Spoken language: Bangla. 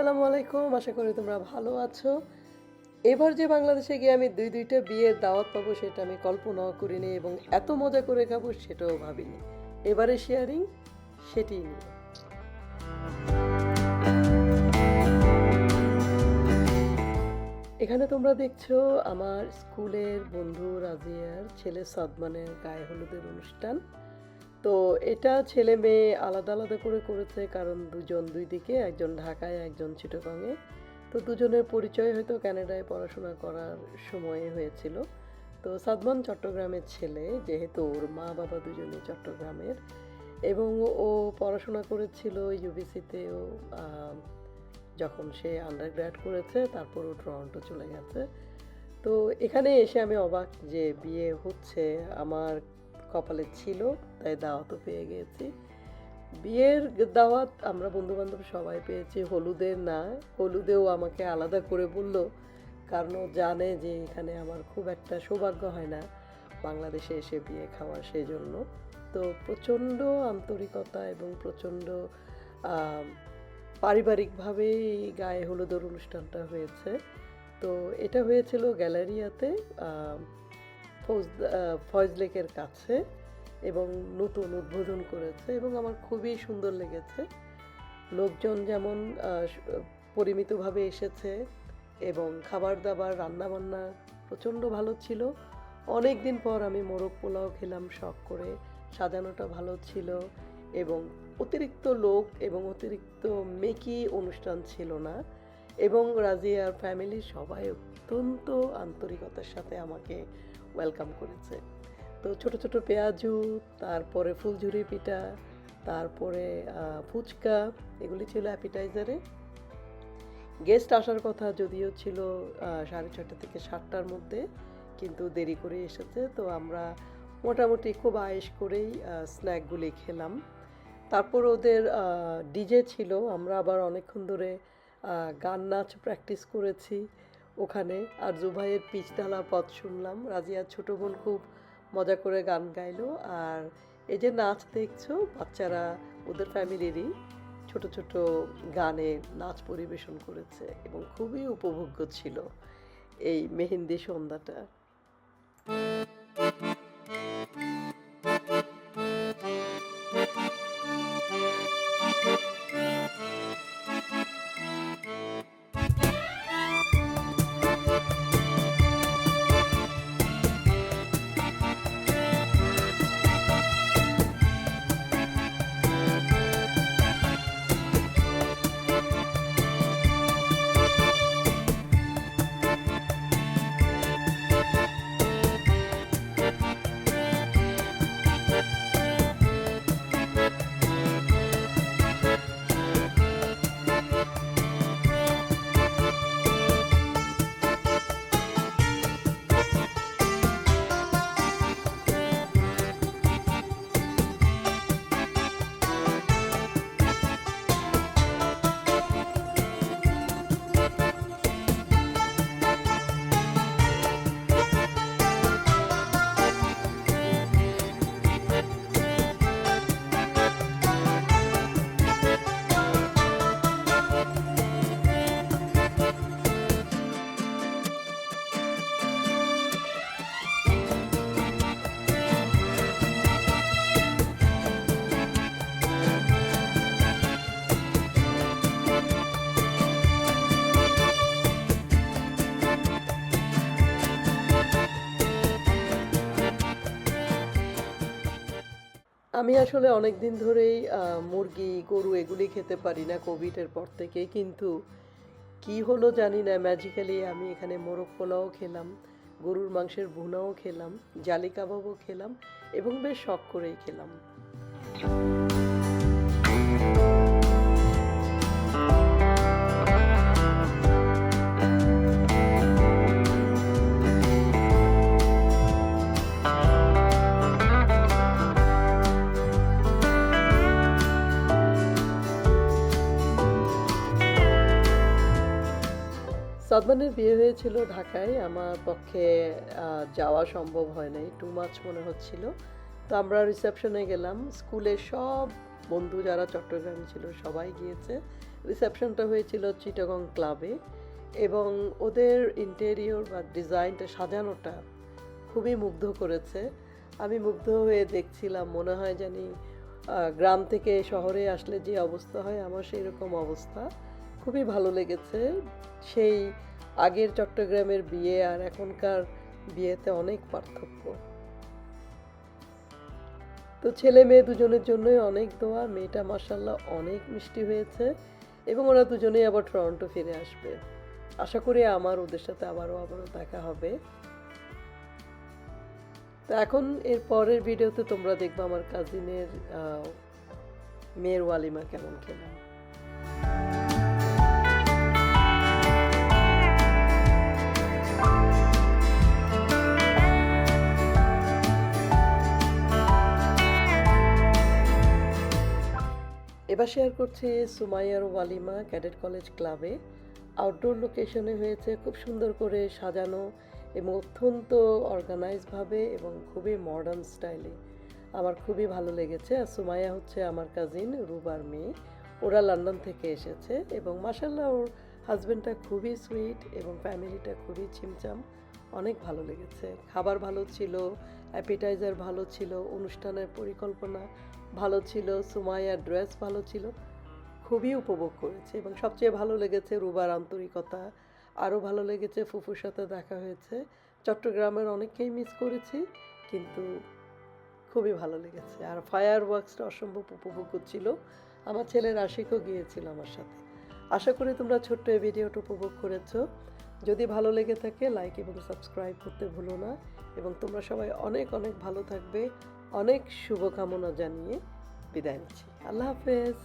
আসসালামু আলাইকুম, আশা করি তোমরা ভালো আছো। এবার যে বাংলাদেশে গিয়ে আমি দুই দুইটা বিয়ের দাওয়াত পাবো সেটা আমি কল্পনাও করিনি এবং এত মজা করে খাব সেটাও ভাবিনি। এবারে শেয়ারিং সেটি নিয়ে। এখানে তোমরা দেখছ আমার স্কুলের বন্ধু রাজিয়ার ছেলে সদমানের গায়ে হলুদের অনুষ্ঠান। তো এটা ছেলে মেয়ে আলাদা আলাদা করে করেছে, কারণ দুজন দুই দিকে, একজন ঢাকায়, একজন চিটগাংয়ে। তো দুজনের পরিচয় হয়তো কানাডায় পড়াশোনা করার সময়ে হয়েছিল। তো সাদমান চট্টগ্রামের ছেলে, যেহেতু ওর মা বাবা দুজনে চট্টগ্রামের। এবং ও পড়াশোনা করেছিল ইউবিসিতে ও যখন সে আন্ডারগ্র্যাড করেছে, তারপর ও টরন্টো চলে গেছে। তো এখানে এসে আমি অবাক যে বিয়ে হচ্ছে। আমার কপালে ছিল তাই দাওয়াতও পেয়ে গেছি। বিয়ের দাওয়াত আমরা বন্ধু বান্ধব সবাই পেয়েছি হলুদের না হলুদেও আমাকে আলাদা করে বলল কারণ ও জানে যে এখানে আমার খুব একটা সৌভাগ্য হয় না বাংলাদেশে এসে বিয়ে খাওয়া সেই জন্য তো প্রচণ্ড আন্তরিকতা এবং প্রচণ্ড আম, পারিবারিকভাবে এই গায়ে হলুদের অনুষ্ঠানটা হয়েছে। তো এটা হয়েছিল গ্যালারিয়াতে ফৌজ ফয়েজ লেকের কাছে এবং নতুন উদ্বোধন করেছে এবং আমার খুবই সুন্দর লেগেছে। লোকজন যেমন পরিমিতভাবে এসেছে এবং খাবার দাবার রান্নাবান্না প্রচণ্ড ভালো ছিল। অনেক দিন পর আমি মোরগ পোলাও খেলাম শখ করে, সাজানোটা ভালো ছিল এবং অতিরিক্ত লোক এবং অতিরিক্ত মেকি অনুষ্ঠান ছিল না এবং রাজিয়ার ফ্যামিলির সবাই অত্যন্ত আন্তরিকতার সাথে আমাকে ওয়েলকাম করেছে। তো ছোট ছোট পেঁয়াজু, তারপরে ফুলঝুরি পিঠা, তারপরে ফুচকা, এগুলি ছিল অ্যাপিটাইজারে। গেস্ট আসার কথা যদিও ছিল সাড়ে ছটা থেকে সাতটার মধ্যে, কিন্তু দেরি করে এসেছে। তো আমরা মোটামুটি খুব আয়েস করেই স্ন্যাকগুলি খেলাম। তারপর ওদের ডিজে ছিল। আমরা আবার অনেকক্ষণ ধরে গান নাচ প্র্যাকটিস করেছি। ওখানে আর জুভাইয়ের পিচঢালা পথ শুনলাম। রাজিয়ার ছোট বোন খুব মজা করে গান গাইলো আর এই যে নাচ দেখছ, বাচ্চারা ওদের ফ্যামিলিরই ছোট ছোট গানে নাচ পরিবেশন করেছে এবং খুবই উপভোগ্য ছিল এই মেহেন্দি সন্ধ্যাটা। আমি আসলে অনেক দিন ধরেই মুরগি, গরু এগুলি খেতে পারি না কোভিডের পর থেকে কিন্তু কি হলো জানি না ম্যাজিক্যালি আমি এখানে মোরগ পোলাও খেলাম, গরুর মাংসের ভুনাও খেলাম জালি কাবাবও খেলাম এবং বেশ শখ করেই খেলাম। সাদমানের বিয়ে হয়েছিল ঢাকায়, আমার পক্ষে যাওয়া সম্ভব হয় নাই টু মাচ মনে হচ্ছিল। তো আমরা রিসেপশনে গেলাম স্কুলের সব বন্ধু যারা চট্টগ্রামে ছিল সবাই গিয়েছে। রিসেপশনটা হয়েছিল চিটাগং ক্লাবে এবং ওদের ইন্টেরিয়র বা ডিজাইনটা সাজানোটা খুবই মুগ্ধ করেছে। আমি মুগ্ধ হয়ে দেখছিলাম, মনে হয় জানি গ্রাম থেকে শহরে আসলে যে অবস্থা হয়, আমার সেই রকম অবস্থা। খুবই ভালো লেগেছে। সেই আগের চট্টগ্রামের বিয়ে আর এখনকার বিয়েতে অনেক পার্থক্য। তো ছেলে মেয়ে দুজনের জন্যই অনেক দোয়া, মেয়েটা মাসাল্লাহ অনেক মিষ্টি হয়েছে এবং ওরা দুজনেই আবার টরন্টো ফিরে আসবে। আশা করি আমার ওদের সাথে আবারও আবারও দেখা হবে। তো এখন এর পরের ভিডিওতে তোমরা দেখবে আমার কাজিনের মেয়ের ওয়ালিমা কেমন খেলাম এবার শেয়ার করছি সুমাইয়ার ওয়ালিমা ক্যাডেট কলেজ ক্লাবে। আউটডোর লোকেশনে হয়েছে খুব সুন্দর করে সাজানো এবং অত্যন্ত অর্গানাইজভাবে এবং খুবই মডার্ন স্টাইলে আমার খুবই ভালো লেগেছে আর সুমাইয়া হচ্ছে আমার কাজিন রুবার মেয়ে। ওরা লন্ডন থেকে এসেছে এবং মাসাল্লাহ ওর হাজব্যান্ডটা খুবই সুইট এবং ফ্যামিলিটা খুবই চিমচাম। অনেক ভালো লেগেছে। খাবার ভালো ছিল অ্যাপিটাইজার ভালো ছিল, অনুষ্ঠানের পরিকল্পনা ভালো ছিল, সুমাইয়ার ড্রেস ভালো ছিল, খুবই উপভোগ করেছে এবং সবচেয়ে ভালো লেগেছে রুবার আন্তরিকতা, আরও ভালো লেগেছে ফুফুর সাথে দেখা হয়েছে। চট্টগ্রামের অনেককেই মিস করেছি, কিন্তু খুবই ভালো লেগেছে। আর ফায়ার ওয়ার্কসটা অসম্ভব উপভোগ ছিল। আমার ছেলের আশিকও গিয়েছিল আমার সাথে। আশা করি তোমরা ছোট্ট এই ভিডিওটা উপভোগ করেছ। যদি ভালো লেগে থাকে লাইক এবং সাবস্ক্রাইব করতে ভুলো না। এবং তোমরা সবাই অনেক অনেক ভালো থাকবে। অনেক শুভকামনা জানিয়ে বিদায় নিচ্ছি। আল্লাহ হাফেজ।